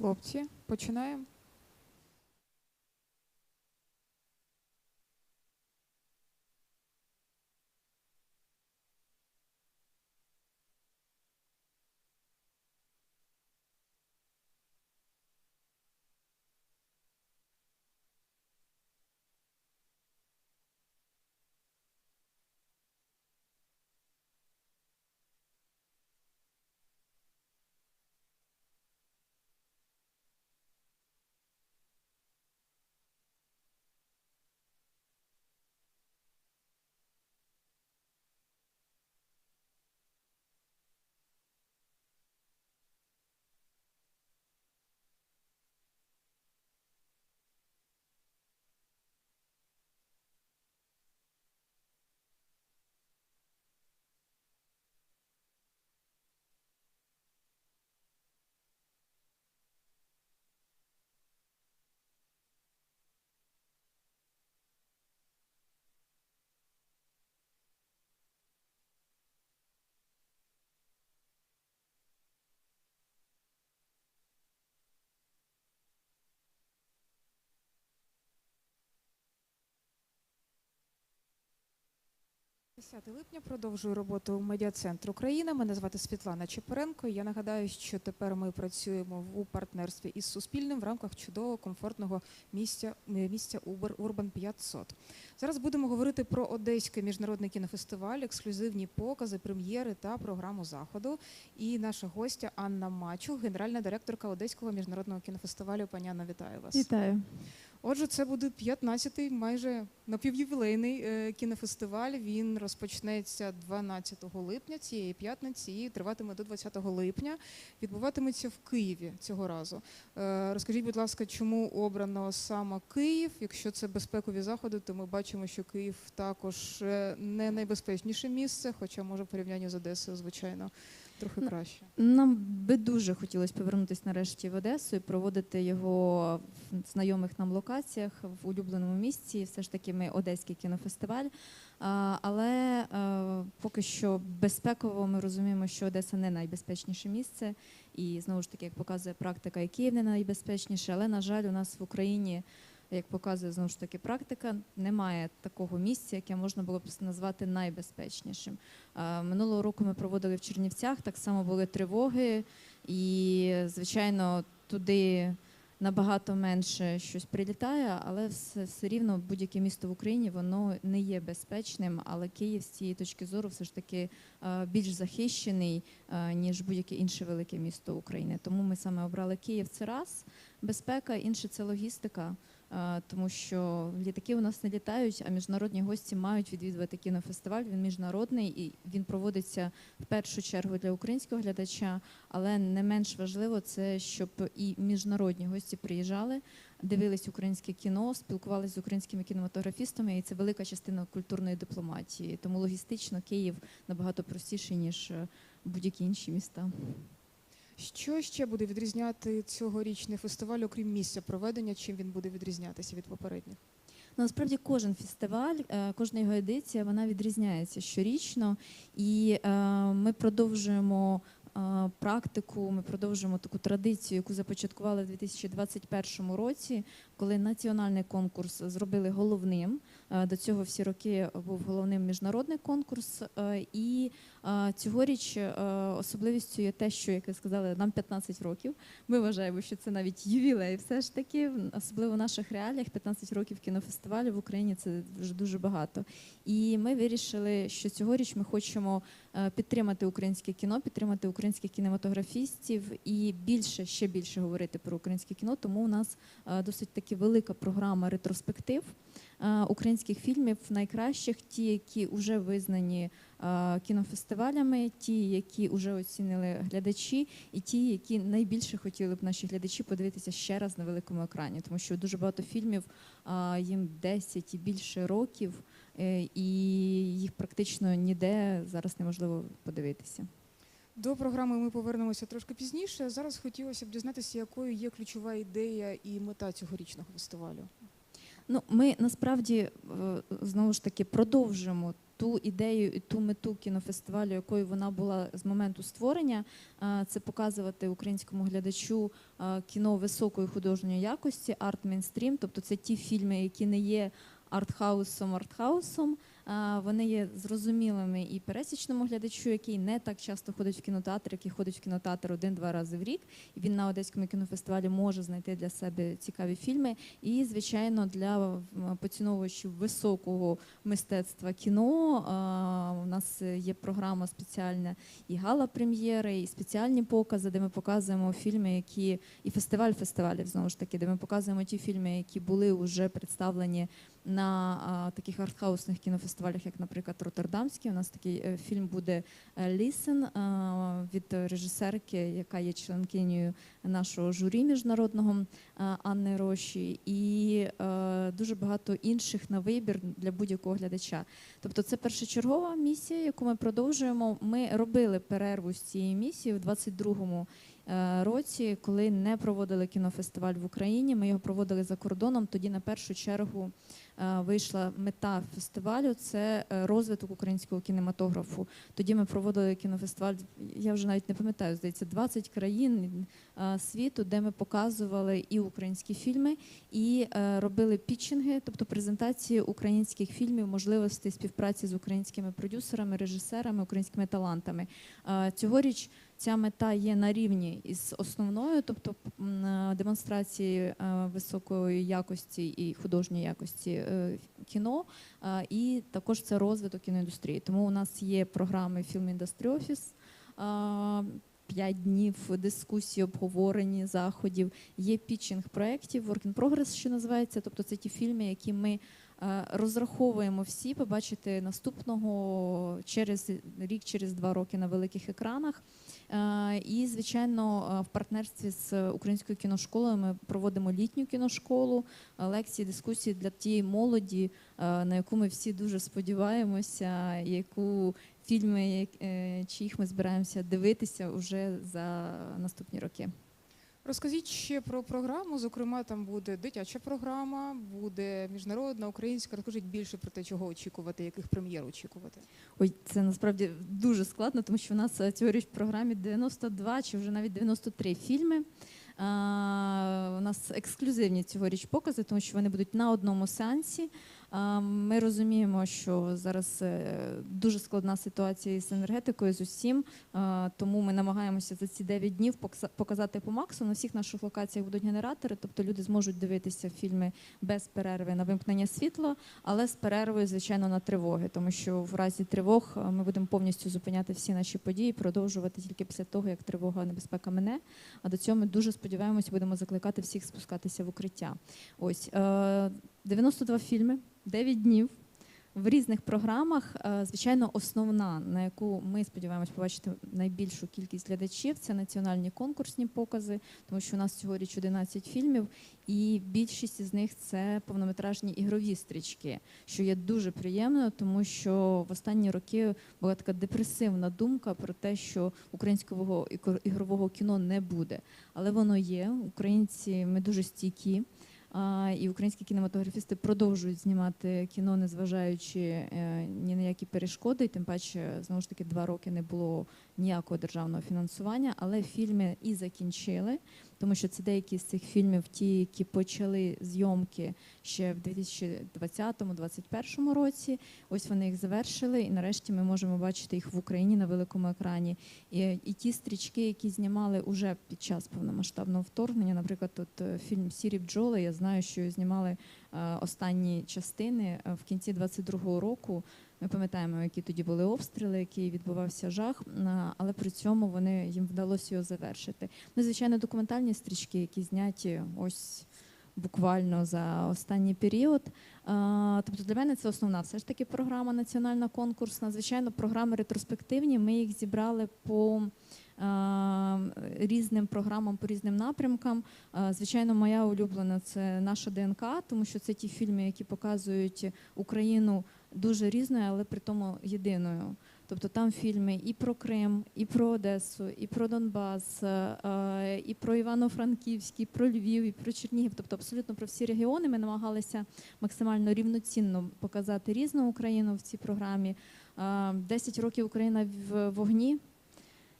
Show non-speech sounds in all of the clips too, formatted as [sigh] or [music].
Хлопці, починаємо. – 10 липня продовжую роботу медіа-центру Україна. Мене звати Світлана Чепуренко. Я нагадаю, що тепер ми працюємо у партнерстві із Суспільним в рамках чудового комфортного місця, е, місця Urban 500. Зараз будемо говорити про Одеський міжнародний кінофестиваль, ексклюзивні покази, прем'єри та програму заходу. І наша гостя Анна Мачух, генеральна директорка Одеського міжнародного кінофестивалю. Пані Анна, вітаю вас. Вітаю. Отже, це буде 15-й майже напівювілейний е, кінофестиваль. Він розпочнеться 12 липня цієї п'ятниці і триватиме до 20 липня. Відбуватиметься в Києві цього разу. Е, Розкажіть, будь ласка, чому обрано саме Київ? Якщо це безпекові заходи, то ми бачимо, що Київ також е, не найбезпечніше місце, хоча може в порівнянні з Одесою, звичайно, трохи краще. Нам би дуже хотілося повернутися нарешті в Одесу і проводити його в знайомих нам локаціях в улюбленому місці. Все ж таки, ми одеський кінофестиваль. Але е, поки що безпеково ми розуміємо, що Одеса не найбезпечніше місце. І знову ж таки, як показує практика, і Київ не найбезпечніше. Але на жаль, у нас в Україні. Як показує знову ж таки практика, немає такого місця, яке можна було б назвати найбезпечнішим. Е, Минулого року ми проводили в Чернівцях, так само були тривоги, і звичайно, туди набагато менше щось прилітає, але все, все рівно будь-яке місто в Україні воно не є безпечним. Але Київ з цієї точки зору все ж таки е, більш захищений е, ніж будь-яке інше велике місто України. Тому ми саме обрали Київ. Це раз безпека, інше це логістика. Тому що літаки у нас не літають, а міжнародні гості мають відвідувати кінофестиваль. Він міжнародний і він проводиться в першу чергу для українського глядача, але не менш важливо це, щоб і міжнародні гості приїжджали, дивились українське кіно, спілкувалися з українськими кінематографістами, і це велика частина культурної дипломатії. Тому логістично Київ набагато простіший ніж е, будь-які інші міста. Що ще буде відрізняти цьогорічний фестиваль, окрім місця проведення, чим він буде відрізнятися від попередніх? Ну, насправді кожен фестиваль, е, кожна його едиція, вона відрізняється щорічно, і е, ми продовжуємо практику, ми продовжуємо таку традицію, яку започаткували в 2021 році, коли національний конкурс зробили головним. Е, До цього всі роки був головним міжнародний конкурс. е, І е, цьогоріч е, особливістю є те, що, як ви сказали, нам 15 років. Ми вважаємо, що це навіть ювілей, все ж таки, особливо в наших реаліях, 15 років кінофестивалю в Україні це вже дуже багато. І ми вирішили, що цьогоріч ми хочемо е, підтримати українське кіно, підтримати українських кінематографістів і більше, ще більше говорити про українське кіно. Тому у нас е, досить таки велика програма ретроспектив е, українських фільмів, найкращих, ті, які вже визнані е, кінофестивалями, ті, які вже оцінили глядачі, і ті, які найбільше хотіли б наші глядачі подивитися ще раз на великому екрані, тому що дуже багато фільмів їм 10 і більше років, е, і їх практично ніде зараз неможливо подивитися. До програми ми повернемося трошки пізніше. Зараз хотілося б дізнатися, якою є ключова ідея і мета цьогорічного фестивалю. Ну, ми насправді е, знову ж таки продовжуємо ту ідею і ту мету кінофестивалю, якою вона була з моменту створення, е, це показувати українському глядачу е, кіно високої художньої якості, арт мейнстрім, тобто це ті фільми, які не є артхаусом, артхаусом. Вони є зрозумілими і пересічному глядачу, який не так часто ходить в кінотеатр, який ходить в кінотеатр один-два рази в рік. І він на одеському кінофестивалі може знайти для себе цікаві фільми. І, звичайно, для поціновувачів високого мистецтва кіно у нас є програма спеціальна і гала-прем'єри, і спеціальні покази, де ми показуємо фільми, які і фестиваль фестивалів знову ж таки, де ми показуємо ті фільми, які були вже представлені на таких артхаусних кінофестивалях, як, наприклад, Роттердамський. У нас такий е, фільм буде Лісен від режисерки, яка є членкинею нашого журі міжнародного Анни Роші, і е, дуже багато інших на вибір для будь-якого глядача. Тобто, це першочергова місія, яку ми продовжуємо. Ми робили перерву з цієї місії в 22-му е, році, коли не проводили кінофестиваль в Україні. Ми його проводили за кордоном. Тоді на першу чергу е, вийшла мета фестивалю це е, розвиток українського кінематографу. Тоді ми проводили кінофестиваль. Я вже навіть не пам'ятаю, здається, 20 країн е, світу, де ми показували і українські фільми, і е, робили пітчинги, тобто презентації українських фільмів, можливостей співпраці з українськими продюсерами, режисерами, українськими талантами. Е, Цьогоріч ця мета є на рівні із основною, тобто демонстрації е, високої якості і художньої якості е, кіно, і також це розвиток кіноіндустрії. Тому у нас є програми Film Industry Office, П'ять днів дискусій, обговорені заходів. Є пітчинг проєктів, Work in Progress, що називається. Тобто це ті фільми, які ми розраховуємо всі побачити наступного через рік, через два роки на великих екранах. Е, І, звичайно, е, в партнерстві з українською кіношколою ми проводимо літню кіношколу, е, лекції, дискусії для тієї молоді, е, на яку ми всі дуже сподіваємося, яку фільми, е, чиїх ми збираємося дивитися уже за наступні роки. Розкажіть ще про програму. Зокрема, там буде дитяча програма, буде міжнародна, українська. Розкажіть більше про те, чого очікувати, яких прем'єр очікувати. Ой, це насправді дуже складно, тому що в нас е, цьогоріч в програмі 92 чи вже навіть 93 фільми. У нас ексклюзивні цьогоріч покази, тому що вони будуть на одному сеансі. Ми розуміємо, що зараз е, дуже складна ситуація з енергетикою, з усім. Тому ми намагаємося за ці 9 днів показати по максимуму. На всіх наших локаціях будуть генератори, тобто люди зможуть дивитися фільми без перерви на вимкнення світла, але з перервою, звичайно, на тривоги, тому що в разі тривог е, ми будемо повністю зупиняти всі наші події, продовжувати тільки після того, як тривога небезпека мине. А до цього ми дуже сподіваємося, будемо закликати всіх спускатися в укриття. Ось е, 92 фільми, 9 днів. В різних програмах, Е, звичайно, основна, на яку ми сподіваємось побачити найбільшу кількість глядачів, це національні конкурсні покази, тому що у нас цьогоріч 11 фільмів, і більшість із них це повнометражні ігрові стрічки, що є дуже приємно, тому що в останні роки була така депресивна думка про те, що українського ігрового кіно не буде. Але воно є. Українці ми дуже стійкі. І українські кінематографісти продовжують знімати кіно, незважаючи е, ні на які перешкоди. І тим паче, знову ж таки, два роки не було ніякого державного фінансування, але фільми і закінчили, тому що це деякі з цих фільмів, ті, які почали зйомки ще в 2020-2021 році. Ось вони їх завершили, і нарешті ми можемо бачити їх в Україні на великому екрані. І, і ті стрічки, які знімали уже під час повномасштабного вторгнення, наприклад, тут е, фільм Сірі бджоли. Я знаю, що знімали е, останні частини е, в кінці 22-го року. Ми пам'ятаємо, які тоді були обстріли, який відбувався жах, але при цьому вони їм вдалося його завершити. Ну, звичайно, документальні стрічки, які зняті ось буквально за останній період. Тобто для мене це основна все ж таки програма національна конкурсна. Звичайно, програми ретроспективні. Ми їх зібрали по різним програмам, по різним напрямкам. Звичайно, моя улюблена це наша ДНК, тому що це ті фільми, які показують Україну дуже різною, але при тому єдиною. Тобто там фільми і про Крим, і про Одесу, і про Донбас, е, і про Івано-Франківськ, і про Львів, і про Чернігів. Тобто абсолютно про всі регіони ми намагалися максимально рівноцінно показати різну Україну в цій програмі. Е, 10 років Україна в вогні.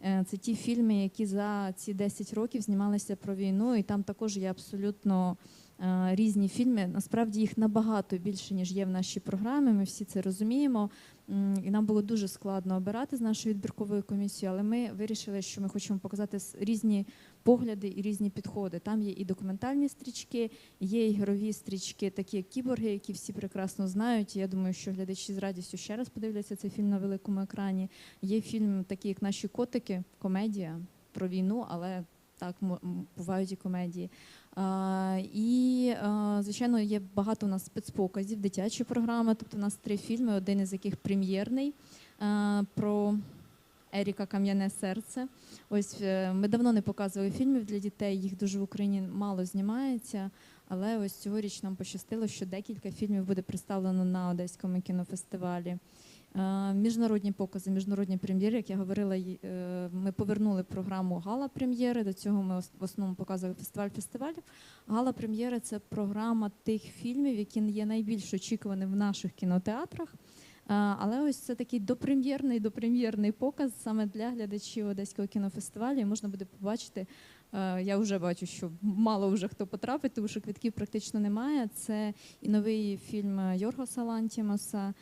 Е, Це ті фільми, які за ці 10 років знімалися про війну, і там також є абсолютно е, різні фільми. Насправді їх набагато більше, ніж є в нашій програмі. Ми всі це розуміємо. І нам було дуже складно обирати з нашою відбірковою комісією, але ми вирішили, що ми хочемо показати різні погляди і різні підходи. Там є і документальні стрічки, є ігрові стрічки, такі як кіборги, які всі прекрасно знають. Я думаю, що глядачі з радістю ще раз подивляться цей фільм на великому екрані. Є фільм, такий як наші котики, комедія про війну, але так бувають і комедії. А, і, звичайно, є багато у нас спецпоказів, дитячі програми. Тобто у нас три фільми, один із яких прем'єрний про Еріка Кам'яне серце. Ось е, ми давно не показували фільмів для дітей, їх дуже в Україні мало знімається. Але ось цьогоріч нам пощастило, що декілька фільмів буде представлено на Одеському кінофестивалі. Е, Міжнародні покази, міжнародні прем'єри, як я говорила, е, ми повернули програму Гала прем'єри. До цього ми в основному показували фестиваль фестивалів. Гала прем'єри це програма тих фільмів, які є найбільш очікуваними в наших кінотеатрах. Е, Але ось це такий допрем'єрний, допрем'єрний показ саме для глядачів Одеського кінофестивалю. І можна буде побачити. Я вже бачу, що мало вже хто потрапить, тому що квитків практично немає. Це і новий фільм Йоргоса Лантімоса, е,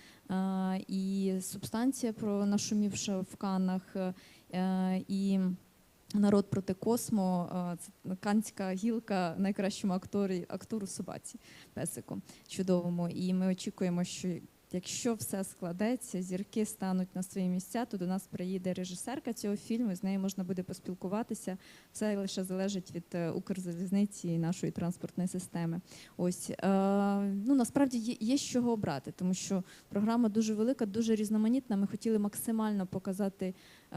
і субстанція про нашумівша в Канах, е, і народ проти космо. е, Це канська гілка найкращому акторі, актору собаці песику чудовому. І ми очікуємо, що якщо все складеться, зірки стануть на свої місця, то до нас приїде режисерка цього фільму, з нею можна буде поспілкуватися. Все лише залежить від е, Укрзалізниці і нашої транспортної системи. Ось е, ну насправді є, є з чого обрати, тому що програма дуже велика, дуже різноманітна. Ми хотіли максимально показати е,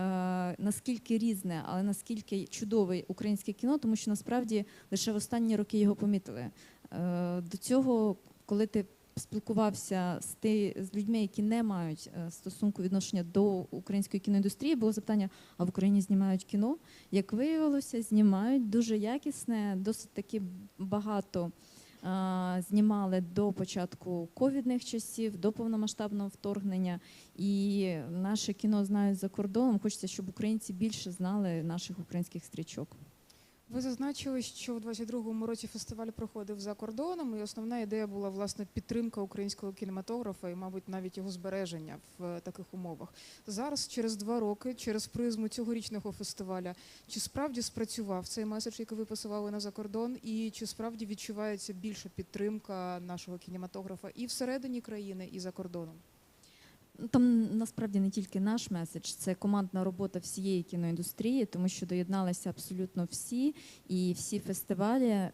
наскільки різне, але наскільки чудове українське кіно, тому що насправді лише в останні роки його помітили. До цього, коли ти спілкувався з ти з людьми, які не мають е, стосунку відношення до української кіноіндустрії, було запитання: а в Україні знімають кіно? Як виявилося, знімають дуже якісне, досить таки багато. Знімали до початку ковідних часів, до повномасштабного вторгнення, і наше кіно знають за кордоном. Хочеться, щоб українці більше знали наших українських стрічок. Ви зазначили, що у 22-му році фестиваль проходив за кордоном, і основна ідея була власне підтримка українського кінематографа і, мабуть, навіть його збереження в е, таких умовах. Зараз, через два роки, через призму цьогорічного фестиваля, чи справді спрацював цей меседж, який ви посилали на закордон, і чи справді відчувається більша підтримка нашого кінематографа і всередині країни, і за кордоном? Там насправді не тільки наш меседж, це командна робота всієї кіноіндустрії, тому що доєдналися абсолютно всі, і всі фестивалі,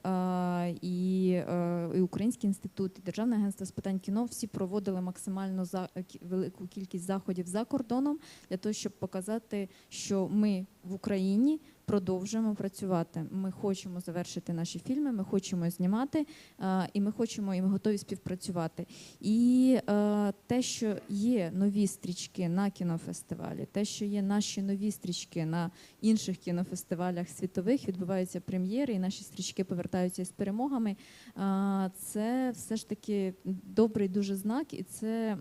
і, е, і Український інститут, і Державне агентство з питань кіно всі проводили максимально за кі- велику кількість заходів за кордоном для того, щоб показати, що ми в Україні. Продовжуємо працювати. Ми хочемо завершити наші фільми, ми хочемо знімати, е, і ми хочемо і ми готові співпрацювати. І е, те, що є нові стрічки на кінофестивалі, те, що є наші нові стрічки на інших кінофестивалях світових, відбуваються прем'єри, і наші стрічки повертаються з перемогами. е, Це все ж таки добрий дуже знак, і це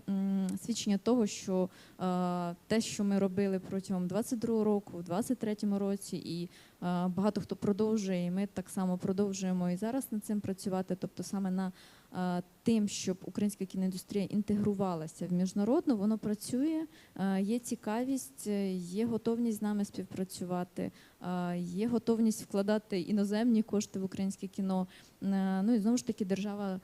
свідчення того, що те, що ми робили протягом 22-го року, в 23-му році, і е, багато хто продовжує, і ми так само продовжуємо і зараз над цим працювати. Тобто саме на е, тим, щоб українська кіноіндустрія інтегрувалася в міжнародну, воно працює. е, Є цікавість, є готовність з нами співпрацювати, є готовність вкладати іноземні кошти в українське кіно. Ну і знову ж таки, держава.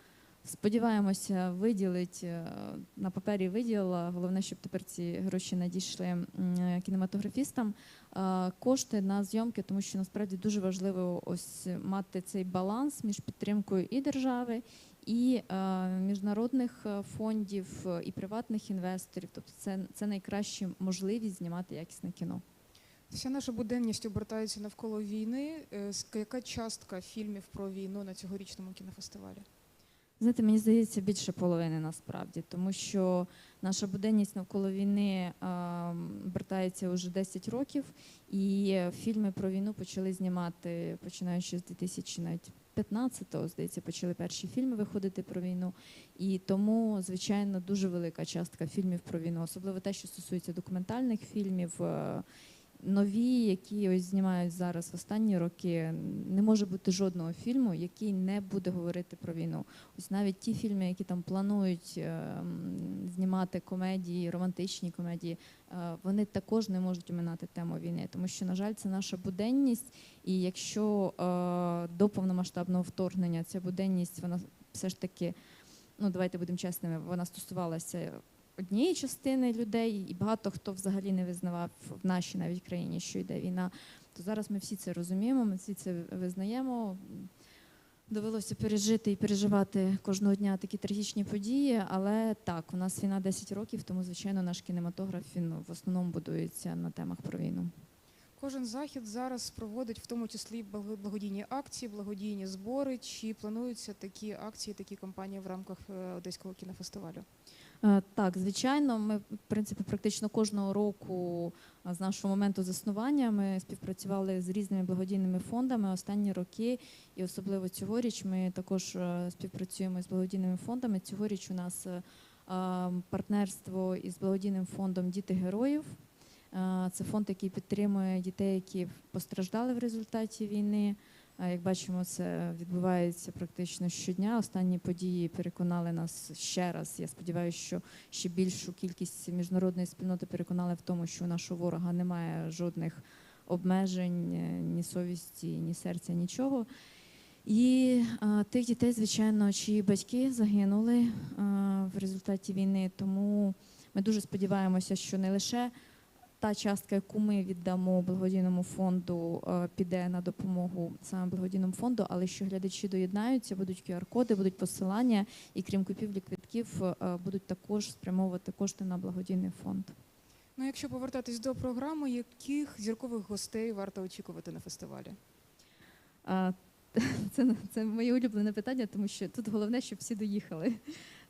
Сподіваємося, виділить е, на папері виділила. Головне, щоб тепер ці гроші надійшли е, кінематографістам. е, Кошти на зйомки, тому що насправді дуже важливо ось мати цей баланс між підтримкою і держави, і міжнародних фондів, і приватних інвесторів. Тобто, це, це найкраща можливість знімати якісне кіно. Вся наша буденність обертається навколо війни. Яка частка фільмів про війну на цьогорічному кінофестивалі? Знаєте, мені здається, більше половини насправді, тому що наша буденність навколо війни а, вертається вже 10 років, і фільми про війну почали знімати починаючи з 2000 навіть 15-го, здається, почали перші фільми виходити про війну. І тому, звичайно, дуже велика частка фільмів про війну, особливо те, що стосується документальних фільмів. Нові, які ось знімають зараз в останні роки, не може бути жодного фільму, який не буде говорити про війну. Ось навіть ті фільми, які там планують е, знімати комедії, романтичні комедії, е, вони також не можуть оминати тему війни, тому що, на жаль, це наша буденність. І якщо е, до повномасштабного вторгнення ця буденність, вона все ж таки, ну давайте будемо чесними, вона стосувалася однієї частини людей, і багато хто взагалі не визнавав в нашій навіть країні, що йде війна. То зараз ми всі це розуміємо, ми всі це визнаємо. Довелося пережити і переживати кожного дня такі трагічні події. Але так, у нас війна 10 років, тому звичайно наш кінематограф він в основному будується на темах про війну. Кожен захід зараз проводить в тому числі благо- благодійні акції, благодійні збори. Чи плануються такі акції, такі кампанії в рамках е, Одеського кінофестивалю? Е, Так, звичайно, ми в принципі практично кожного року з нашого моменту заснування ми співпрацювали з різними благодійними фондами останні роки, і особливо цьогоріч ми також е, співпрацюємо з благодійними фондами. Цьогоріч у нас е, партнерство із благодійним фондом Діти героїв. Е, Це фонд, який підтримує дітей, які постраждали в результаті війни. Як бачимо, це відбувається практично щодня. Останні події переконали нас ще раз. Я сподіваюся, що ще більшу кількість міжнародної спільноти переконали в тому, що у нашого ворога немає жодних обмежень, е, ні совісті, ні серця, нічого. І а, тих дітей, звичайно, чиї батьки загинули а, в результаті війни. Тому ми дуже сподіваємося, що не лише та частка, яку ми віддамо благодійному фонду, е, піде на допомогу саме благодійному фонду, але що глядачі доєднаються, будуть QR-коди, будуть посилання, і крім купівлі квитків, е, будуть також спрямовувати кошти на благодійний фонд. Ну, якщо повертатись до програми, яких зіркових гостей варто очікувати на фестивалі? [laughs] Це, це моє улюблене питання, тому що тут головне, щоб всі доїхали.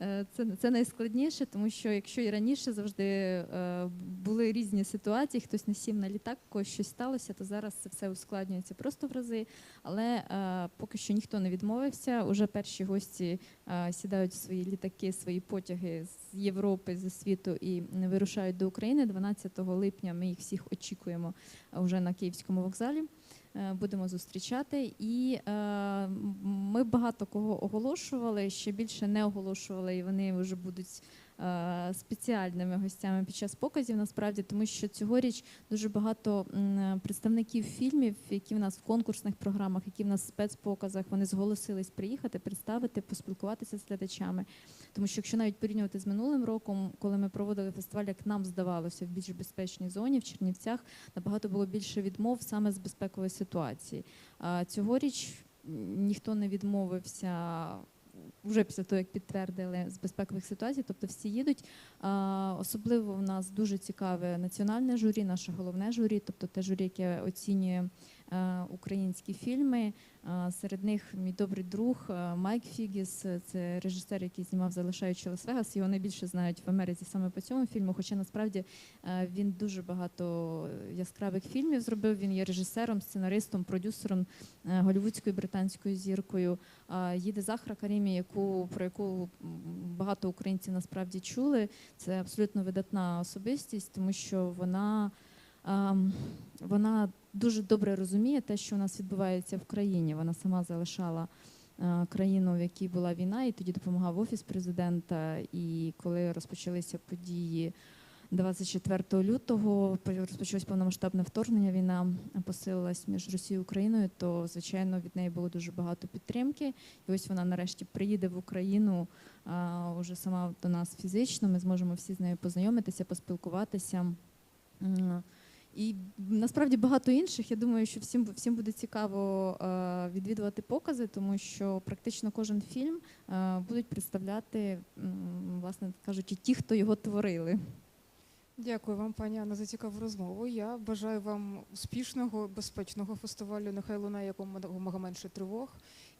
Е, Це, це найскладніше, тому що якщо і раніше завжди е, були різні ситуації, хтось не сів на літак, когось щось сталося, то зараз це все ускладнюється просто в рази. Але е, поки що ніхто не відмовився. Уже перші гості сідають в свої літаки, свої потяги з Європи, зі світу і вирушають до України. 12 липня ми їх всіх очікуємо вже на Київському вокзалі. Е, Будемо зустрічати, і е, ми багато кого оголошували, ще більше не оголошували, і вони вже будуть спеціальними гостями під час показів. Насправді, тому що цьогоріч дуже багато представників фільмів, які в нас в конкурсних програмах, які в нас в спецпоказах, вони зголосились приїхати, представити, поспілкуватися з глядачами. Тому що якщо навіть порівнювати з минулим роком, коли ми проводили фестиваль, як нам здавалося, в більш безпечній зоні в Чернівцях, набагато було більше відмов саме з безпекової ситуації. А цьогоріч ніхто не відмовився. Вже після того, як підтвердили з безпекових ситуацій, тобто всі їдуть. Особливо в нас дуже цікаве національне журі, наше головне журі, тобто те журі, яке оцінює українські фільми. Серед них мій добрий друг е, Майк Фігіс, е, це режисер, який знімав Залишаючи Лас-Вегас. Його найбільше знають в Америці саме по цьому фільму. Хоча насправді е, він дуже багато яскравих фільмів зробив. Він є режисером, сценаристом, продюсером е, голівудською британською зіркою. Їде Захра Карімі, яку про яку багато українців насправді чули. Це абсолютно видатна особистість, тому що вона. ем, Вона дуже добре розуміє те, що у нас відбувається в країні. Вона сама залишала е, країну, в якій була війна, і тоді допомагав офіс президента. І коли розпочалися події 24 лютого, розпочалось повномасштабне вторгнення. Війна посилилась між Росією і Україною. То звичайно від неї було дуже багато підтримки. І ось вона нарешті приїде в Україну уже сама до нас фізично. Ми зможемо всі з нею познайомитися, поспілкуватися. І насправді багато інших. Я думаю, що всім всім буде цікаво е, відвідувати покази, тому що практично кожен фільм е, будуть представляти, власне кажучи, ті, хто його творили. Дякую вам, пані Анна, за цікаву розмову. Я бажаю вам успішного, безпечного фестивалю. Нехай лунає якомога менше тривог.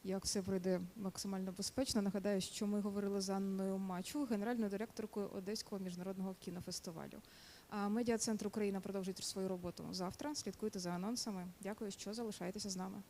Як все пройде максимально безпечно. Нагадаю, що ми говорили з Анною Мачу, генеральною директоркою Одеського міжнародного кінофестивалю. А медіа центр Україна продовжить свою роботу завтра. Слідкуйте за анонсами. Дякую, що залишаєтеся з нами.